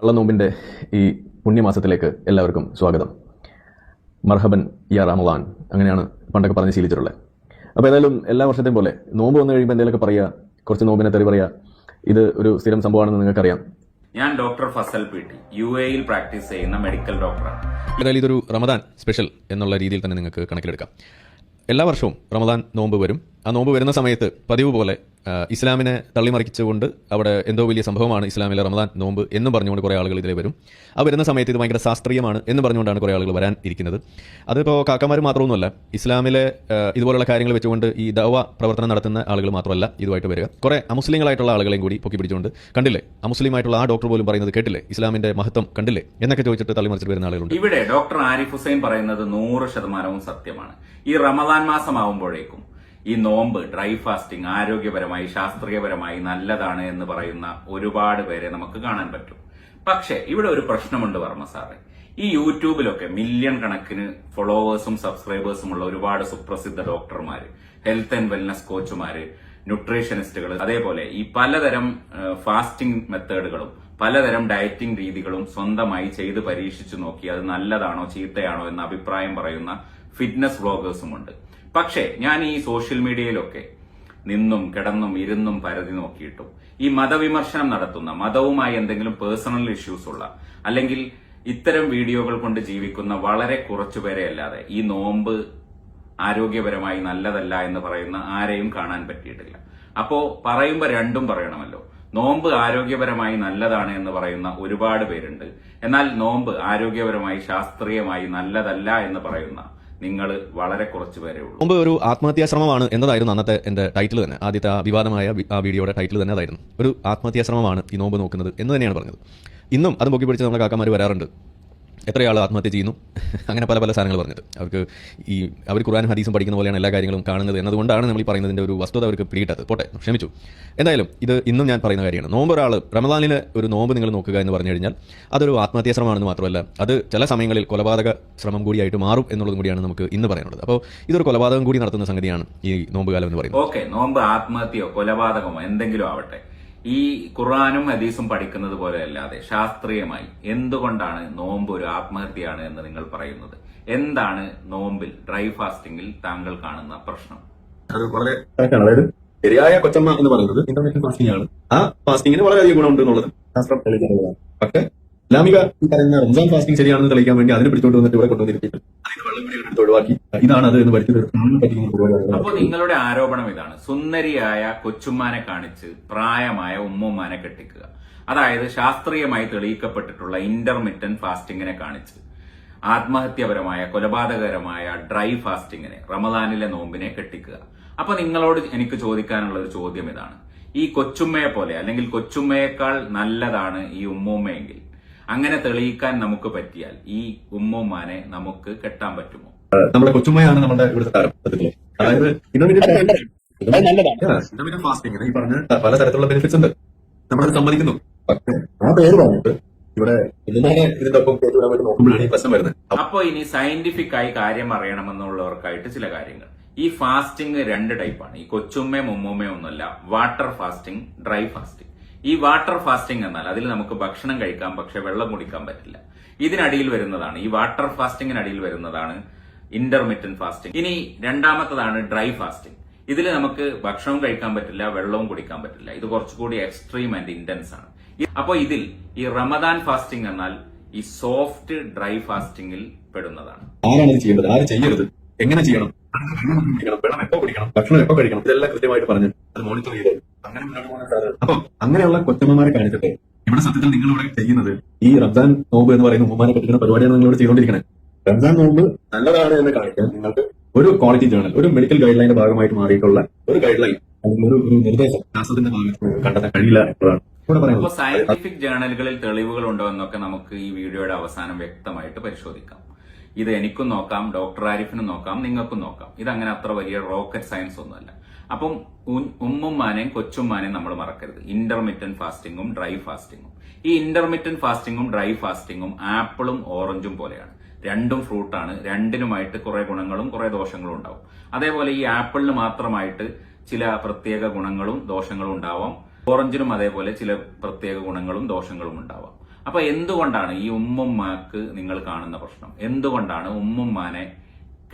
കള്ളനോമ്പിന്റെ ഈ പുണ്യമാസത്തിലേക്ക് എല്ലാവർക്കും സ്വാഗതം. മർഹബൻ യാ റമദാൻ അങ്ങനെയാണ് പണ്ടൊക്കെ പറഞ്ഞ് ശീലിച്ചിട്ടുള്ളത്. അപ്പോൾ ഏതായാലും എല്ലാ വർഷത്തെയും പോലെ നോമ്പ് വന്നു കഴിയുമ്പോൾ എന്തെങ്കിലുമൊക്കെ പറയുക കുറച്ച് നോമ്പിനെ തെറി പറയുക ഇത് ഒരു സ്ഥിരം സംഭവമാണെന്ന് നിങ്ങൾക്കറിയാം. ഞാൻ doctor Fasal P T U എയിൽ പ്രാക്ടീസ് ചെയ്യുന്ന മെഡിക്കൽ ഡോക്ടറാണ്. ഏതായാലും ഇതൊരു റമദാൻ സ്പെഷ്യൽ എന്നുള്ള രീതിയിൽ തന്നെ നിങ്ങൾക്ക് കണക്കിലെടുക്കാം. എല്ലാ വർഷവും റമദാൻ നോമ്പ് വരും. ആ നോമ്പ് വരുന്ന സമയത്ത് പതിവ് പോലെ ഇസ്ലാമിനെ തള്ളിമറിച്ചുകൊണ്ട് അവിടെ എന്തോ വലിയ സംഭവമാണ് ഇസ്ലാമിലെ റമദാൻ നോമ്പ് എന്നും പറഞ്ഞുകൊണ്ട് കുറേ ആളുകൾ ഇതിലേ വരും. ആ വരുന്ന സമയത്ത് ഇത് ഭയങ്കര ശാസ്ത്രീയമാണ് എന്ന് പറഞ്ഞുകൊണ്ടാണ് കുറേ ആളുകൾ വരാൻ ഇരിക്കുന്നത്. അതിപ്പോൾ കാക്കമാർ മാത്രമൊന്നുമല്ല ഇസ്ലാമിലെ ഇതുപോലുള്ള കാര്യങ്ങൾ വെച്ചുകൊണ്ട് ഈ ദവ പ്രവർത്തനം നടത്തുന്ന ആളുകൾ മാത്രമല്ല ഇതുമായിട്ട് വരിക. കുറേ അമുസ്ലിങ്ങളായിട്ടുള്ള ആളുകളെയും കൂടി പൊക്കി പിടിച്ചുകൊണ്ട് കണ്ടില്ലേ? അമുസ്ലിമായിട്ടുള്ള ആ ഡോക്ടർ പോലും പറയുന്നത് കേട്ടില്ലേ? ഇസ്ലാമിന്റെ മഹത്വം കണ്ടില്ലേ? എന്നൊക്കെ ചോദിച്ചിട്ട് തള്ളിമറിച്ചിട്ട് വരുന്ന ആളുകളുണ്ട്. ഇവിടെ ഡോക്ടർ ആരിഫ് ഹുസൈൻ പറയുന്നത് നൂറ് ശതമാനവും സത്യമാണ്. ഈ റമദാൻ മാസമാവുമ്പോഴേക്കും ഈ നോമ്പ് ഡ്രൈ ഫാസ്റ്റിംഗ് ആരോഗ്യപരമായി ശാസ്ത്രീയപരമായി നല്ലതാണ് എന്ന് പറയുന്ന ഒരുപാട് പേരെ നമുക്ക് കാണാൻ പറ്റും. പക്ഷേ ഇവിടെ ഒരു പ്രശ്നമുണ്ട് വർമ്മ സാറേ. ഈ യൂട്യൂബിലൊക്കെ മില്യൺ കണക്കിന് ഫോളോവേഴ്സും സബ്സ്ക്രൈബേഴ്സും ഉള്ള ഒരുപാട് സുപ്രസിദ്ധ ഡോക്ടർമാര് ഹെൽത്ത് ആൻഡ് വെൽനസ് കോച്ചുമാര് ന്യൂട്രീഷനിസ്റ്റുകൾ അതേപോലെ ഈ പലതരം ഫാസ്റ്റിംഗ് മെത്തേഡുകളും പലതരം ഡയറ്റിംഗ് രീതികളും സ്വന്തമായി ചെയ്ത് പരീക്ഷിച്ചു നോക്കി അത് നല്ലതാണോ ചീത്തയാണോ എന്ന അഭിപ്രായം പറയുന്ന ഫിറ്റ്നസ് വ്ളോഗേഴ്സും ഉണ്ട്. പക്ഷേ ഞാൻ ഈ സോഷ്യൽ മീഡിയയിലൊക്കെ നിന്നും കിടന്നും ഇരുന്നും പരതി നോക്കിയിട്ടും ഈ മതവിമർശനം നടത്തുന്ന മതവുമായി എന്തെങ്കിലും പേഴ്സണൽ ഇഷ്യൂസ് ഉള്ള അല്ലെങ്കിൽ ഇത്തരം വീഡിയോകൾ കൊണ്ട് ജീവിക്കുന്ന വളരെ കുറച്ചുപേരെ അല്ലാതെ ഈ നോമ്പ് ആരോഗ്യപരമായി നല്ലതല്ല എന്ന് പറയുന്ന ആരെയും കാണാൻ പറ്റിയിട്ടില്ല. അപ്പോ പറയുമ്പോ രണ്ടും പറയണമല്ലോ. നോമ്പ് ആരോഗ്യപരമായി നല്ലതാണ് എന്ന് പറയുന്ന ഒരുപാട് പേരുണ്ട്. എന്നാൽ നോമ്പ് ആരോഗ്യപരമായി ശാസ്ത്രീയമായി നല്ലതല്ല എന്ന് പറയുന്ന നിങ്ങൾ വളരെ കുറച്ച് പേരെ ഉള്ളൂ. മുമ്പ് ഒരു ആത്മഹത്യാ ശ്രമമാണ് എന്നതായിരുന്നു അന്നത്തെ എന്റെ ടൈറ്റിൽ തന്നെ. ആദ്യത്തെ വിവാദമായ ആ വീഡിയോയുടെ ടൈറ്റിൽ തന്നെ അതായിരുന്നു. ഒരു ആത്മഹത്യാ ശ്രമമാണ് ഈ നോമ്പ് നോക്കുന്നത് എന്ന് തന്നെയാണ് പറഞ്ഞത്. ഇന്നും അത് പൊക്കി പിടിച്ച് നമ്മുടെ കാക്കമാർ വരാറുണ്ട്. എത്ര ആൾ ആത്മഹത്യ ചെയ്യുന്നു? അങ്ങനെ പല പല സാധനങ്ങൾ പറഞ്ഞിട്ട് അവർക്ക് ഈ അവർ ഖുർആൻ ഹദീസും പഠിക്കുന്ന പോലെയാണ് എല്ലാ കാര്യങ്ങളും കാണുന്നത് എന്നതുകൊണ്ടാണ് നമ്മൾ ഈ പറയുന്നതിന്റെ ഒരു വസ്തുത അവർക്ക് പിടിയിട്ടത് പോട്ടെ ക്ഷമിച്ചു. എന്തായാലും ഇത് ഇന്നും ഞാൻ പറയുന്ന കാര്യമാണ്. നോമ്പ് ഒരാൾ റമദാനിലെ ഒരു നോമ്പ് നിങ്ങൾ നോക്കുക എന്ന് പറഞ്ഞു കഴിഞ്ഞാൽ അതൊരു ആത്മഹത്യാ ശ്രമമാണെന്ന് മാത്രമല്ല അത് ചില സമയങ്ങളിൽ കൊലപാതക ശ്രമം കൂടിയായിട്ട് മാറും എന്നുള്ളതും കൂടിയാണ് നമുക്ക് ഇന്ന് പറയാനുള്ളത്. അപ്പോൾ ഇതൊരു കൊലപാതകം കൂടി നടത്തുന്ന സംഗതിയാണ് ഈ നോമ്പ് കാലം എന്ന് പറയുന്നത്. ഓക്കെ നോമ്പ് ആത്മഹത്യയോ കൊലപാതകമോ എന്തെങ്കിലും ആവട്ടെ. ഈ ഖുർആാനും ഹദീസും പഠിക്കുന്നത് പോലെ അല്ലാതെ ശാസ്ത്രീയമായി എന്തുകൊണ്ടാണ് നോമ്പ് ഒരു ആത്മഹത്യയാണ് എന്ന് നിങ്ങൾ പറയുന്നത്? എന്താണ് നോമ്പിൽ ഡ്രൈ ഫാസ്റ്റിംഗിൽ താങ്കൾ കാണുന്ന പ്രശ്നം? അത് വളരെ അതായത് ശരിയായ കൊച്ചമ്മ എന്ന് പറയുന്നത് ഇന്റർമീഡിയറ്റ് ഫാസ്റ്റിംഗ് ആണ്. ആ ഫാസ്റ്റിംഗിന് വളരെയധികം ഗുണമുണ്ട് എന്നുള്ളത് ശാസ്ത്രം തെളിയിക്കാനുള്ളതാണ് പക്ഷേ ഇസ്ലാമിക പറയുന്ന റംസാൻ ഫാസ്റ്റിംഗ് ശരിയാണെന്ന് തെളിയിക്കാൻ വേണ്ടി അതിനെ പിടിച്ചോണ്ട് വന്നിട്ട് ഇവിടെ കൊണ്ടുവന്നിരിക്കുന്നത് അതിന് വെള്ളം എടുത്ത് ഒഴിവാക്കി. ഇതാണ് അത് എന്ന് പഠിച്ചത് അപ്പോൾ നിങ്ങളുടെ ആരോപണം ഇതാണ്. സുന്ദരിയായ കൊച്ചുമ്മാനെ കാണിച്ച് പ്രായമായ ഉമ്മുമ്മാനെ കെട്ടിക്കുക. അതായത് ശാസ്ത്രീയമായി തെളിയിക്കപ്പെട്ടിട്ടുള്ള ഇന്റർമിറ്റന്റ് ഫാസ്റ്റിംഗിനെ കാണിച്ച്. ആത്മഹത്യപരമായ കൊലപാതകരമായ ഡ്രൈ ഫാസ്റ്റിംഗിനെ റമദാനിലെ നോമ്പിനെ കെട്ടിക്കുക. അപ്പൊ നിങ്ങളോട് എനിക്ക് ചോദിക്കാനുള്ള ഒരു ചോദ്യം ഇതാണ്. ഈ കൊച്ചുമ്മയെ പോലെ അല്ലെങ്കിൽ കൊച്ചുമ്മയേക്കാൾ നല്ലതാണ് ഈ ഉമ്മൂമ്മയെങ്കിൽ അങ്ങനെ തെളിയിക്കാൻ നമുക്ക് പറ്റിയാൽ ഈ ഉമ്മൂമ്മാനെ നമുക്ക് കെട്ടാൻ പറ്റുമോ? നമ്മുടെ കൊച്ചുമ്മയാണ് നമ്മുടെ ഇവിടുത്തെ താരം. സത്യത്തിൽ. അതായത് ഇന്റർമീഡിയറ്റ് ഫാസ്റ്റിംഗ് ഈ പറഞ്ഞ പല തരത്തിലുള്ള ബെനിഫിറ്റ്സ് ഉണ്ട്. നമ്മളത് സമ്മതിക്കുന്നു. പക്ഷേ ആ പേര് പറഞ്ഞിട്ട് ഇവിടെ ഇതിന്റെ ഒപ്പം വേണ്ടി നോക്കുമ്പോഴാണ് ഈ പ്രശ്നം വരുന്നത്. അപ്പോൾ ഇനി സയന്റിഫിക് ആയി കാര്യം അറിയണമെന്നുള്ളവർക്കായിട്ട് ചില കാര്യങ്ങൾ. ഈ ഫാസ്റ്റിംഗ് രണ്ട് ടൈപ്പാണ് ഈ കൊച്ചുമ്മയും ഉമ്മുമ്മയും ഒന്നുമല്ല വാട്ടർ ഫാസ്റ്റിംഗ് ഡ്രൈ ഫാസ്റ്റിംഗ് ഈ വാട്ടർ ഫാസ്റ്റിംഗ് എന്നാൽ അതിൽ നമുക്ക് ഭക്ഷണം കഴിക്കാം പക്ഷെ വെള്ളം കുടിക്കാൻ പറ്റില്ല. ഇതിനടിയിൽ വരുന്നതാണ് ഈ വാട്ടർ ഫാസ്റ്റിംഗിനടിയിൽ വരുന്നതാണ് ഇന്റർമിറ്റന്റ് ഫാസ്റ്റിംഗ് ഇനി രണ്ടാമത്തതാണ് ഡ്രൈ ഫാസ്റ്റിംഗ് ഇതിൽ നമുക്ക് ഭക്ഷണവും കഴിക്കാൻ പറ്റില്ല വെള്ളവും കുടിക്കാൻ പറ്റില്ല. ഇത് കുറച്ചുകൂടി എക്സ്ട്രീം ആൻഡ് ഇന്റൻസ് ആണ്. അപ്പോൾ ഇതിൽ ഈ റമദാൻ ഫാസ്റ്റിംഗ് എന്നാൽ ഈ സോഫ്റ്റ് ഡ്രൈ ഫാസ്റ്റിംഗിൽ പെടുന്നതാണ്. ആരാണ് ചെയ്യേണ്ടത് ആര് ചെയ്യരുത്? എങ്ങനെ ചെയ്യണം? കുടിക്കണം വെള്ളം എപ്പോ കുടിക്കണം ഭക്ഷണം എപ്പോ കഴിക്കണം? ഇതെല്ലാം കൃത്യമായിട്ട് പറഞ്ഞു അത് മോണിറ്റർ ചെയ്ത് അങ്ങനെ. അപ്പൊ അങ്ങനെയുള്ള കൊച്ചമ്മമാരെ കാണിച്ചിട്ട് ഇവിടെ സത്യത്തിൽ നിങ്ങൾ ഇവിടെ ചെയ്യുന്നത് ഈ റംസാൻ നോമ്പ് എന്ന് പറയുന്ന ഉമ്മമാരെ പറ്റുന്ന പരിപാടിയാണ് നിങ്ങൾ ഇവിടെ ചെയ്തുകൊണ്ടിരിക്കുന്നത് റംസാൻ നോമ്പ് നല്ലതാണ് എന്ന് കാണിക്കാൻ നിങ്ങൾക്ക് ഒരു ക്വാളിറ്റി ജേണൽ ഒരു മെഡിക്കൽ ഗൈഡ് ലൈനിന്റെ ഭാഗമായിട്ട് മാറിയിട്ടുള്ള ഒരു ഗൈഡ് ലൈൻ അല്ലെങ്കിൽ ഒരു ഒരു നിർദ്ദേശം ശാസ്ത്രത്തിന്റെ ഭാഗത്ത് കണ്ടെത്താൻ കഴിയില്ല എന്നുള്ളതാണ് സയന്റിഫിക് ജേണലുകളിൽ തെളിവുകൾ ഉണ്ടോ എന്നൊക്കെ നമുക്ക് ഈ വീഡിയോയുടെ അവസാനം വ്യക്തമായിട്ട് പരിശോധിക്കാം. ഇത് എനിക്കും നോക്കാം ഡോക്ടർ ആരിഫിനും നോക്കാം നിങ്ങൾക്കും നോക്കാം. ഇതങ്ങനെ അത്ര വലിയ റോക്കറ്റ് സയൻസ് ഒന്നുമല്ല. അപ്പം ഉമ്മുമ്മാനെയും കൊച്ചുമ്മാനെയും നമ്മൾ മറക്കരുത്. ഇന്റർമീഡിയന്റ് ഫാസ്റ്റിംഗും ഡ്രൈ ഫാസ്റ്റിംഗും ഈ ഇന്റർമീഡിയന്റ് ഫാസ്റ്റിംഗും ഡ്രൈ ഫാസ്റ്റിംഗും ആപ്പിളും ഓറഞ്ചും പോലെയാണ്. രണ്ടും ഫ്രൂട്ടാണ് രണ്ടിനുമായിട്ട് കുറെ ഗുണങ്ങളും കുറെ ദോഷങ്ങളും ഉണ്ടാവും. അതേപോലെ ഈ ആപ്പിളിന് മാത്രമായിട്ട് ചില പ്രത്യേക ഗുണങ്ങളും ദോഷങ്ങളും ഉണ്ടാവാം. ഓറഞ്ചിനും അതേപോലെ ചില പ്രത്യേക ഗുണങ്ങളും ദോഷങ്ങളും ഉണ്ടാവാം. അപ്പൊ എന്തുകൊണ്ടാണ് ഈ ഉമ്മുമ്മാക്ക് നിങ്ങൾ കാണുന്ന പ്രശ്നം? എന്തുകൊണ്ടാണ് ഉമ്മുമ്മാനെ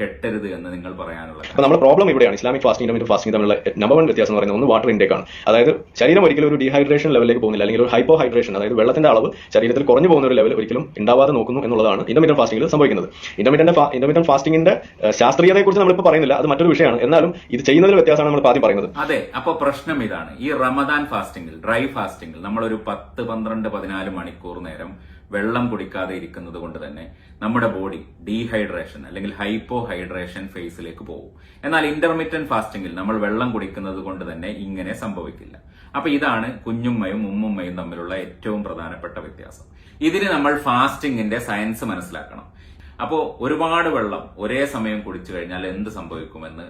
കെട്ടരുത് എന്ന് നിങ്ങൾ പറയാനുള്ളത് അപ്പൊ നമ്മുടെ പ്രോബ്ലം ഇവിടെയാണ്. ഇസ്ലാമിക് ഫാസ്റ്റിംഗ് ഇന്റർമീഡിയറ്റ് ഫാസ്റ്റിംഗ് തമ്മിലുള്ള നമ്പർ വൺ വ്യത്യാസം എന്ന് പറയുന്നത് ഒന്ന് വാട്ടർ ഇൻടേക്ക് ആണ്. അതായത് ശരീരം ഒരിക്കലും ഒരു ഡീഹൈഡ്രേഷൻ ലെവലിലേക്ക് പോകുന്നില്ല. അല്ലെങ്കിൽ ഒരു ഹൈപ്പോ ഹൈഡ്രേഷൻ അതായത് വെള്ളത്തിന്റെ അളവ് ശരീരത്തിൽ കുറഞ്ഞു പോകുന്ന ഒരു ലെവൽ ഒരിക്കലും ഉണ്ടാവാതെ നോക്കുന്നു എന്നുള്ളതാണ് ഇന്റർമീഡിയറ്റ് ഫാസ്റ്റിംഗിൽ സംഭവിക്കുന്നത്. ഇന്റർമീഡിയറ്റ് ഇന്റർമീഡിയറ്റ് ഫാസ്റ്റിംഗിന്റെ ശാസ്ത്രീയതയെ കുറിച്ച് നമ്മളിപ്പോൾ പറയുന്നില്ല. അത് മറ്റൊരു വിഷയമാണ്. എന്നാലും ഇത് ചെയ്യുന്നതിൽ വ്യത്യാസമാണ് നമ്മൾ ആദ്യം പറയുന്നത്. അതെ അപ്പൊ പ്രശ്നം ഇതാണ്. ഈ റമദാൻ ഫാസ്റ്റിംഗിൽ ഡ്രൈ ഫാസ്റ്റിംഗിൽ നമ്മളൊരു പത്ത് പന്ത്രണ്ട് പതിനാല് മണിക്കൂർ നേരം വെള്ളം കുടിക്കാതെ ഇരിക്കുന്നത് കൊണ്ട് തന്നെ നമ്മുടെ ബോഡി ഡീഹൈഡ്രേഷൻ അല്ലെങ്കിൽ ഹൈപ്പോ ഹൈഡ്രേഷൻ ഫേസിലേക്ക് പോകും. എന്നാൽ ഇന്റർമീഡിയന്റ് ഫാസ്റ്റിംഗിൽ നമ്മൾ വെള്ളം കുടിക്കുന്നത് കൊണ്ട് തന്നെ ഇങ്ങനെ സംഭവിക്കില്ല. അപ്പൊ ഇതാണ് കുഞ്ഞുമ്മയും ഉമ്മുമ്മയും തമ്മിലുള്ള ഏറ്റവും പ്രധാനപ്പെട്ട വ്യത്യാസം. ഇതിന് നമ്മൾ ഫാസ്റ്റിംഗിന്റെ സയൻസ് മനസ്സിലാക്കണം. അപ്പോ ഒരുപാട് വെള്ളം ഒരേ സമയം കുടിച്ചു കഴിഞ്ഞാൽ എന്ത് സംഭവിക്കുമെന്ന്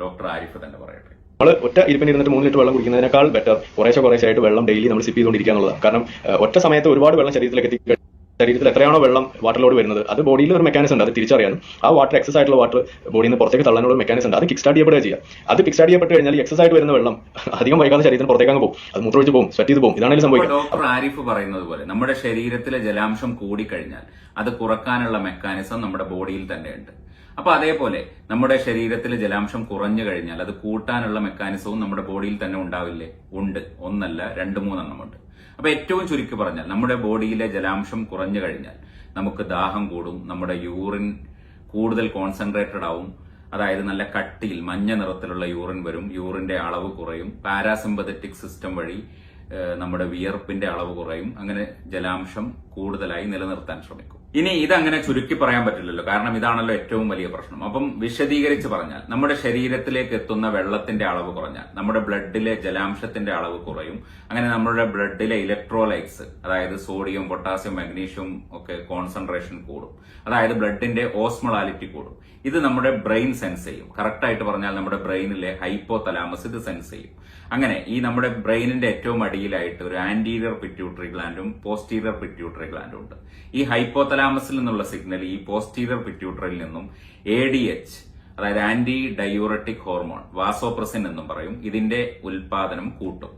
ഡോക്ടർ ആരിഫ് തന്നെ പറയട്ടെ. നമ്മൾ ഒറ്റ ഇരിപ്പിന് ഇരുന്നിട്ട് മൂന്ന് ലിറ്റർ വെള്ളം കുടിക്കുന്നതിനേക്കാൾ ബെറ്റർ കുറേശ്ശെ കുറേശ്ശെ ആയിട്ട് വെള്ളം ഡെയിലി നമ്മൾ സിപ്പ് ചെയ്തുകൊണ്ടിരിക്കുക എന്നുള്ളതാണ്. കാരണം ഒറ്റ സമയത്ത് ഒരുപാട് വെള്ളം ശരീരത്തിലേക്ക് എത്തി ശരീരത്തിൽ എത്രയാണോ വെള്ളം വാട്ടറിലോട് വരുന്നത് അത് ബോഡിയിൽ ഒരു മെക്കാനിസം ഉണ്ട് അത് തിരിച്ചറിയാനും. ആ വാട്ടർ എക്സസ് ആയിട്ടുള്ള വാട്ടർ ബോഡിയിൽ നിന്ന് പുറത്തേക്ക് തള്ളാനുള്ള മെക്കാനിസം ഉണ്ട് അത് കിക്ക് സ്റ്റാർട്ട് ചെയ്യപ്പെടുക ചെയ്യുക അത് കിക്ക് സ്റ്റാർട്ട് ചെയ്യപ്പെട്ട് കഴിഞ്ഞാൽ എക്സസ് ആയിട്ട് വരുന്ന വെള്ളം അധികം വൈകാതെ ശരീരത്തിന് പുറത്തേക്ക് അങ്ങ് പോകും. അത് മൂത്രമൊഴിച്ച് പോകും സ്വെറ്റ് ചെയ്ത് പോകും. ഇതാണെങ്കിലും സംഭവിക്കും ഡോക്ടർ ആരിഫ് പറയുന്നത് പോലെ നമ്മുടെ ശരീരത്തിലെ ജലാംശം കൂടിക്കഴിഞ്ഞാൽ അത് കുറക്കാനുള്ള മെക്കാനിസം നമ്മുടെ ബോഡിയിൽ തന്നെയുണ്ട്. അപ്പൊ അതേപോലെ നമ്മുടെ ശരീരത്തിൽ ജലാംശം കുറഞ്ഞു കഴിഞ്ഞാൽ അത് കൂട്ടാനുള്ള മെക്കാനിസവും നമ്മുടെ ബോഡിയിൽ തന്നെ ഉണ്ടാവില്ലേ? ഉണ്ട്. ഒന്നല്ല രണ്ട് മൂന്നെണ്ണം ഉണ്ട്. അപ്പൊ ഏറ്റവും ചുരുക്കി പറഞ്ഞാൽ നമ്മുടെ ബോഡിയിലെ ജലാംശം കുറഞ്ഞു കഴിഞ്ഞാൽ നമുക്ക് ദാഹം കൂടും നമ്മുടെ യൂറിൻ കൂടുതൽ കോൺസെൻട്രേറ്റഡ് ആവും. അതായത് നല്ല കട്ടിയിൽ മഞ്ഞ നിറത്തിലുള്ള യൂറിൻ വരും യൂറിന്റെ അളവ് കുറയും. പാരാസിമ്പതറ്റിക് സിസ്റ്റം വഴി നമ്മുടെ വിയർപ്പിന്റെ അളവ് കുറയും. അങ്ങനെ ജലാംശം കൂടുതലായി നിലനിർത്താൻ ശ്രമിക്കും. ഇനി ഇതങ്ങനെ ചുരുക്കി പറയാൻ പറ്റില്ലല്ലോ. കാരണം ഇതാണല്ലോ ഏറ്റവും വലിയ പ്രശ്നം. അപ്പം വിശദീകരിച്ച് പറഞ്ഞാൽ നമ്മുടെ ശരീരത്തിലേക്ക് എത്തുന്ന വെള്ളത്തിന്റെ അളവ് കുറഞ്ഞാൽ നമ്മുടെ ബ്ലഡിലെ ജലാംശത്തിന്റെ അളവ് കുറയും. അങ്ങനെ നമ്മുടെ ബ്ലഡിലെ ഇലക്ട്രോലൈറ്റ്സ് അതായത് സോഡിയം പൊട്ടാസ്യം മഗ്നീഷ്യം ഒക്കെ കോൺസെൻട്രേഷൻ കൂടും. അതായത് ബ്ലഡിന്റെ ഓസ്മളാലിറ്റി കൂടും. ഇത് നമ്മുടെ ബ്രെയിൻ സെൻസ് ചെയ്യും. കറക്റ്റായിട്ട് പറഞ്ഞാൽ നമ്മുടെ ബ്രെയിനിലെ ഹൈപ്പോ തലാമസ് ഇത് സെൻസ് ചെയ്യും. അങ്ങനെ ഈ നമ്മുടെ ബ്രെയിനിന്റെ ഏറ്റവും അടിയിലായിട്ട് ഒരു ആന്റീരിയർ പിറ്റ്യൂട്ടറി ഗ്ലാൻഡും പോസ്റ്റീരിയർ പിറ്റ്യൂട്ടറി ഗ്ലാൻഡും ഉണ്ട്. ഈ ഹൈപ്പോതലാമസിൽ നിന്നുള്ള സിഗ്നൽ ഈ പോസ്റ്റീരിയർ പിറ്റ്യൂട്ടറിയിൽ നിന്നും എ ഡി എച്ച് അതായത് ആന്റി ഡയൂറട്ടിക് ഹോർമോൺ വാസോപ്രസിൻ എന്നും പറയും. ഇതിന്റെ ഉൽപാദനം കൂട്ടും.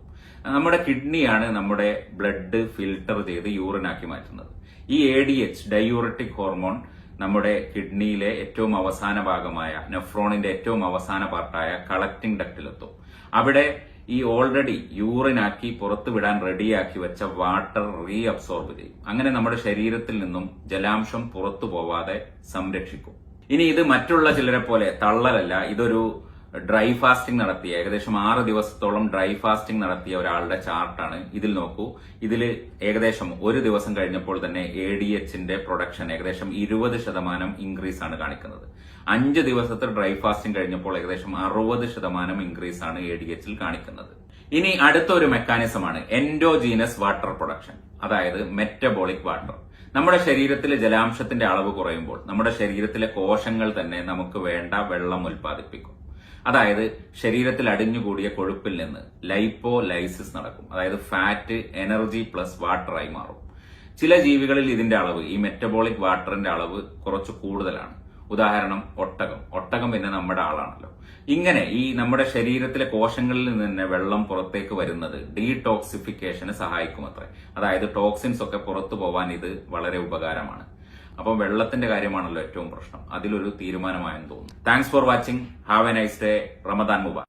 നമ്മുടെ കിഡ്നിയാണ് നമ്മുടെ ബ്ലഡ് ഫിൽട്ടർ ചെയ്ത് യൂറിനാക്കി മാറ്റുന്നത്. ഈ A D H diuretic hormone നമ്മുടെ കിഡ്നിയിലെ ഏറ്റവും അവസാന ഭാഗമായ നെഫ്രോണിന്റെ ഏറ്റവും അവസാന പാർട്ടായ കളക്ടിംഗ് ഡക്റ്റിലെത്തും അവിടെ ഈ ഓൾറെഡി യൂറിനാക്കി പുറത്തു വിടാൻ റെഡിയാക്കി വെച്ച വാട്ടർ റീ അബ്സോർബ് ചെയ്യും. അങ്ങനെ നമ്മുടെ ശരീരത്തിൽ നിന്നും ജലാംശം പുറത്തു പോവാതെ സംരക്ഷിക്കും. ഇനി ഇത് മറ്റുള്ള ചിലരെ പോലെ തള്ളലല്ല. ഇതൊരു ഡ്രൈ ഫാസ്റ്റിംഗ് നടത്തിയ ഏകദേശം ആറ് ദിവസത്തോളം ഡ്രൈ ഫാസ്റ്റിംഗ് നടത്തിയ ഒരാളുടെ ചാർട്ടാണ് ഇതിൽ നോക്കൂ. ഇതിൽ ഏകദേശം ഒരു ദിവസം കഴിഞ്ഞപ്പോൾ തന്നെ എ ഡി എച്ചിന്റെ പ്രൊഡക്ഷൻ ഏകദേശം ഇരുപത് ശതമാനം ഇൻക്രീസ് ആണ് കാണിക്കുന്നത്. അഞ്ച് ദിവസത്തെ ഡ്രൈ ഫാസ്റ്റിംഗ് കഴിഞ്ഞപ്പോൾ ഏകദേശം അറുപത് ശതമാനം ഇൻക്രീസ് ആണ് എ ഡി എച്ചിൽ കാണിക്കുന്നത്. ഇനി അടുത്തൊരു മെക്കാനിസമാണ് എൻഡോജീനസ് വാട്ടർ പ്രൊഡക്ഷൻ അതായത് മെറ്റബോളിക് വാട്ടർ നമ്മുടെ ശരീരത്തിലെ ജലാംശത്തിന്റെ അളവ് കുറയുമ്പോൾ നമ്മുടെ ശരീരത്തിലെ കോശങ്ങൾ തന്നെ നമുക്ക് വേണ്ട വെള്ളം ഉൽപ്പാദിപ്പിക്കും. അതായത് ശരീരത്തിൽ അടിഞ്ഞുകൂടിയ കൊഴുപ്പിൽ നിന്ന് ലൈപ്പോ ലൈസിസ് നടക്കും. അതായത് ഫാറ്റ് എനർജി പ്ലസ് വാട്ടറായി മാറും. ചില ജീവികളിൽ ഇതിന്റെ അളവ് ഈ മെറ്റബോളിക് വാട്ടറിന്റെ അളവ് കുറച്ച് കൂടുതലാണ്. ഉദാഹരണം ഒട്ടകം. ഒട്ടകം പിന്നെ നമ്മുടെ ആളാണല്ലോ. ഇങ്ങനെ ഈ നമ്മുടെ ശരീരത്തിലെ കോശങ്ങളിൽ നിന്ന് തന്നെ വെള്ളം പുറത്തേക്ക് വരുന്നത് ഡീടോക്സിഫിക്കേഷന് സഹായിക്കുമത്രേ. അതായത് ടോക്സിൻസ് ഒക്കെ പുറത്തു പോവാൻ ഇത് വളരെ ഉപകാരമാണ്. അപ്പം വെള്ളത്തിന്റെ കാര്യമാണല്ലോ ഏറ്റവും പ്രശ്നം. അതിലൊരു തീരുമാനമായെന്ന് തോന്നുന്നു. Thanks for watching have a nice day Ramadan മുബാ